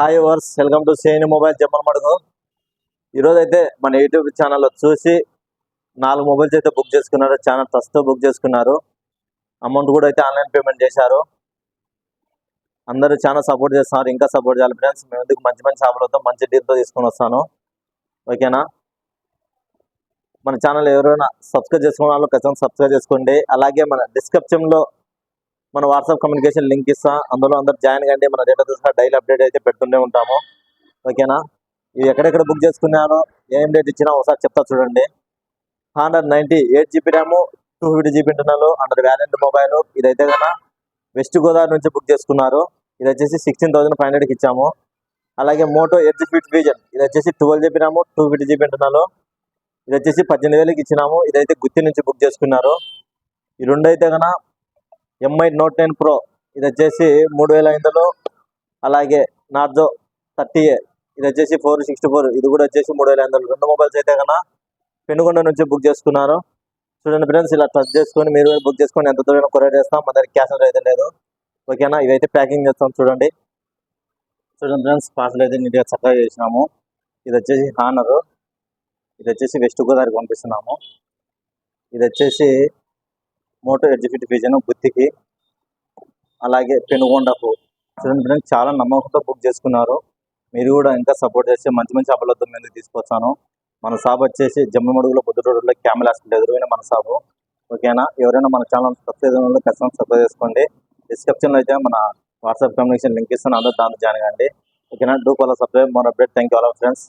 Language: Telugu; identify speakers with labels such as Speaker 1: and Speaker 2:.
Speaker 1: హాయ్ వర్స్ వెల్కమ్ టు సేని మొబైల్ చెప్పని మడుగు. ఈరోజు అయితే మన యూట్యూబ్ ఛానల్లో చూసి నాలుగు మొబైల్స్ అయితే బుక్ చేసుకున్నారు ఛానల్ ట్రస్ట్తో బుక్ చేసుకున్నారు. అమౌంట్ కూడా అయితే ఆన్లైన్ పేమెంట్ చేశారు. అందరూ చాలా సపోర్ట్ చేస్తున్నారు ఇంకా సపోర్ట్ చేయాలి ఫ్రెండ్స్. మేము ఎందుకు మంచి మంచి షాపులతో మంచి డీల్తో తీసుకొని వస్తాను. ఓకేనా? మన ఛానల్ ఎవరైనా సబ్స్క్రైబ్ చేసుకున్న వాళ్ళు ఖచ్చితంగా సబ్స్క్రైబ్ చేసుకోండి. అలాగే మన డిస్క్రిప్షన్లో మన వాట్సాప్ కమ్యూనికేషన్ లింక్ ఇస్తా. అందులో అందరు జాయిన్ కండి మన డేటా చూసిన డైలీ అప్డేట్ అయితే పెడుతూనే ఉంటాము. ఓకేనా? ఇది ఎక్కడెక్కడ బుక్ చేసుకున్నానో ఏం డేట్ ఇచ్చినా ఒకసారి చెప్తా చూడండి. Hundred ninety eight GB RAM two fifty GB internal under valent mobile ఇదైతే కన్నా వెస్ట్ గోదావరి నుంచి బుక్ చేసుకున్నారు. ఇది వచ్చేసి సిక్స్టీన్ థౌసండ్ ఫైవ్ హండ్రెడ్కి ఇచ్చాము. అలాగే మోటో ఎయిట్ ఫిట్ విజన్ ఇది వచ్చేసి twelve GB RAM two fifty GB internal ఇది వచ్చేసి పద్దెనిమిది వేలకి ఇచ్చినాము. ఇదైతే గుత్తి నుంచి బుక్ చేసుకున్నారు. ఈ రెండు అయితే కన్నా ఎంఐ నోట్ టెన్ ప్రో ఇది వచ్చేసి మూడు వేల ఐదులో. అలాగే నార్జో థర్టీ ఏ. ఇది వచ్చేసి ఫోర్ సిక్స్టీ ఫోర్. ఇది కూడా వచ్చేసి మూడు వేల ఐదు రెండు మొబైల్స్ అయితే కన్నా పెనుగొండ నుంచి బుక్ చేసుకున్నారు. చూడండి ఫ్రెండ్స్ ఇలా టచ్ చేసుకొని మీరు బుక్ చేసుకొని ఎంత దూరం కొరియర్ చేస్తాం. మన దగ్గర క్యాష్ అయితే లేదు. ఓకేనా ఇవైతే ప్యాకింగ్ చేస్తాం చూడండి. చూడండి ఫ్రెండ్స్ పార్సల్ అయితే నీట్గా చక్కగా చేసినాము. ఇది వచ్చేసి హానర్ ఇది వచ్చేసి వెస్ట్ గోదావరికి పంపిస్తున్నాము. ఇది వచ్చేసి మోటో ఎగ్జిక్యూటివ్ విజన్ గుత్తికి అలాగే పెనుగొండకు. చూడండి చాలా నమ్మకంతో బుక్ చేసుకున్నారు. మీరు కూడా ఇంకా సపోర్ట్ చేస్తే మంచి మంచి అబలతో మేము తీసుకొచ్చాను. మన షాప్ వచ్చేసి జమ్మడుగులో బుద్ధ రోడ్లో క్యామెల్ హాస్పిటల్ ఎదురైన మన షాపు ఓకేనా? ఎవరైనా మన ఛానల్ సబ్స్క్రైబ్ అయిన వాళ్ళు ఖచ్చితంగా సబ్స్క్రైబ్ చేసుకోండి. డిస్క్రిప్షన్లో అయితే మన వాట్సాప్ కమ్యూనికేషన్ లింక్ ఇస్తాను. అందరూ దాంట్లో జాయిన్ కండి ఓకేనా? Do follow subscribe more update thank you all friends